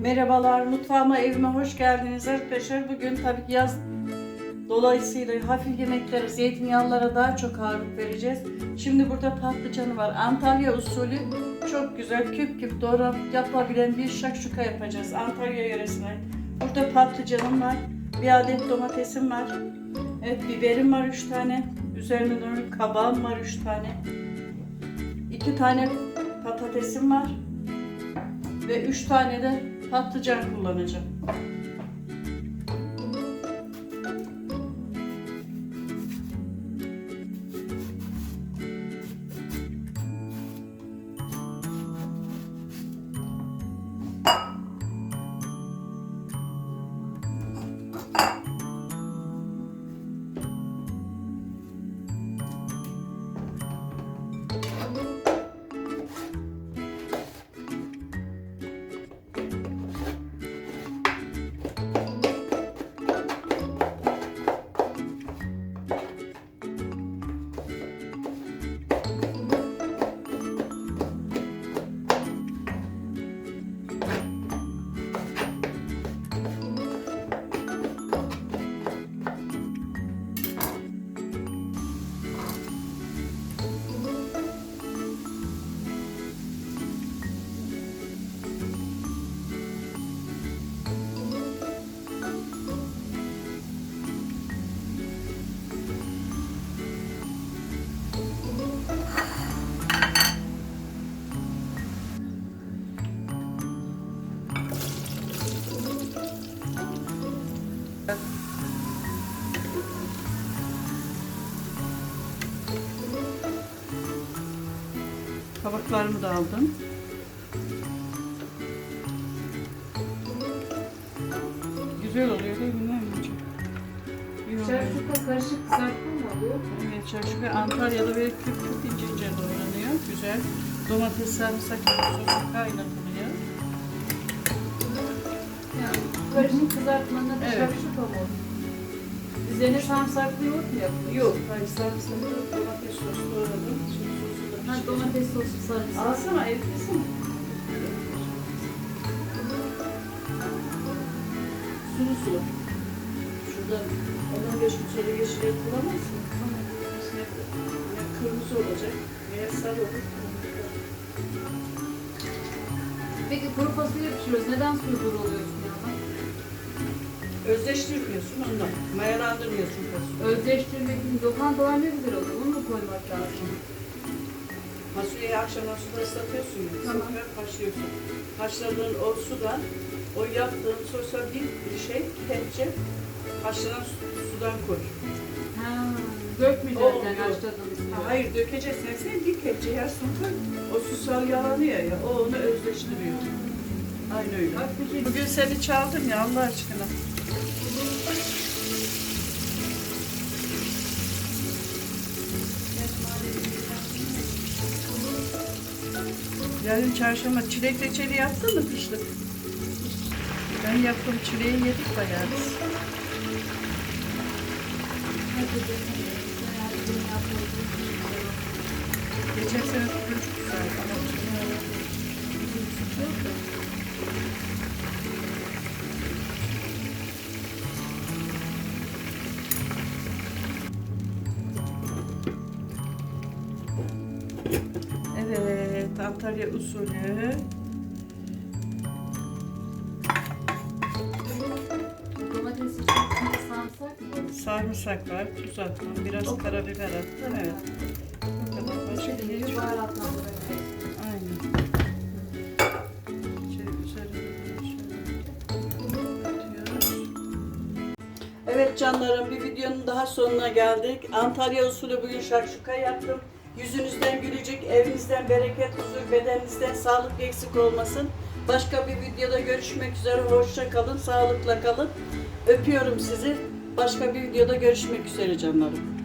Mutfağıma, evime hoş geldiniz arkadaşlar. Bugün tabii ki yaz dolayısıyla hafif yemeklere, zeytinyağlılara daha çok ağırlık vereceğiz. Şimdi burada patlıcanı var. Antalya usulü çok güzel küp küp doğrayıp yapabilen bir şakşuka yapacağız. Antalya yöresine. Burada patlıcanım var. Bir adet domatesim var. Evet biberim var 3 tane. Üzerine doğru kabağım var 3 tane. 2 tane patatesim var. Ve 3 tane de patlıcan kullanacağım. Kabaklarımı da aldım. Güzel oluyor değil mi? Şarkıda karışık kızartma mı oluyor? Evet, çarşı Antalya'da böyle küp küp ince ince doğranıyor. Güzel. Domates, sarımsak, sosu kaynatılıyor. Yani karışık kızartmanın adı Evet. şarkıda mı oluyor? Üzerine sarımsaklı yoğurt mu yapıyor? Yok, hayır sarımsak yok. Domates sosu doğradım. Şimdi Ha, domates sosu sarımsak. Alsana, evdesin. Sulu sulu. Şuradan 15 gün sonra yeşil et bulamazsın. İçine ya kırmızı olacak veya sarı olur. Peki kuru fasulye pişiriyoruz. Neden sudur oluyorsun ya? Özleştirmiyorsun ondan. Mayalandırmıyorsun fasulye. Özleştirmek için lokantalar ne güzel oluyor. Onu mu koymak lazım? Fasulyeyi akşamdan suda ıslatıyorsun. Tamam. Sonra haşlıyorsun. Haşladığın o sudan, o yaptığın sosa bir şey, kepçe haşlanan su- sudan koy. Ha, dökmeyeceğiz yani haşladığımız Ha, hayır dökeceksin. Sen bir kepçe yarısını koy. O su salyalanıyor ya, o onu özleştiriyor. Aynı öyle. Bak Bugün seni çaldım ya Allah aşkına. Yarın çarşamba çilek reçeli yaptın mı kışlık? Ben yaptım çileği yedik bayağı biz. Geçen sene bu sene Evet, Antalya usulü. Domates için sarımsak mı? Sarımsak var, tuz attım, biraz karabiber attım. Evet. Bu kadar başka yok. baharatlandırabiliriz. Aynen. Şöyle üzerine şöyle atıyoruz. Evet canlarım bir videonun daha sonuna geldik. Antalya usulü bugün şakşuka yaptım. Yüzünüzden gülecek, evinizden bereket, huzur, bedeninizden sağlık eksik olmasın. Başka bir videoda görüşmek üzere. Hoşça kalın, sağlıkla kalın. Öpüyorum sizi. Başka bir videoda görüşmek üzere canlarım.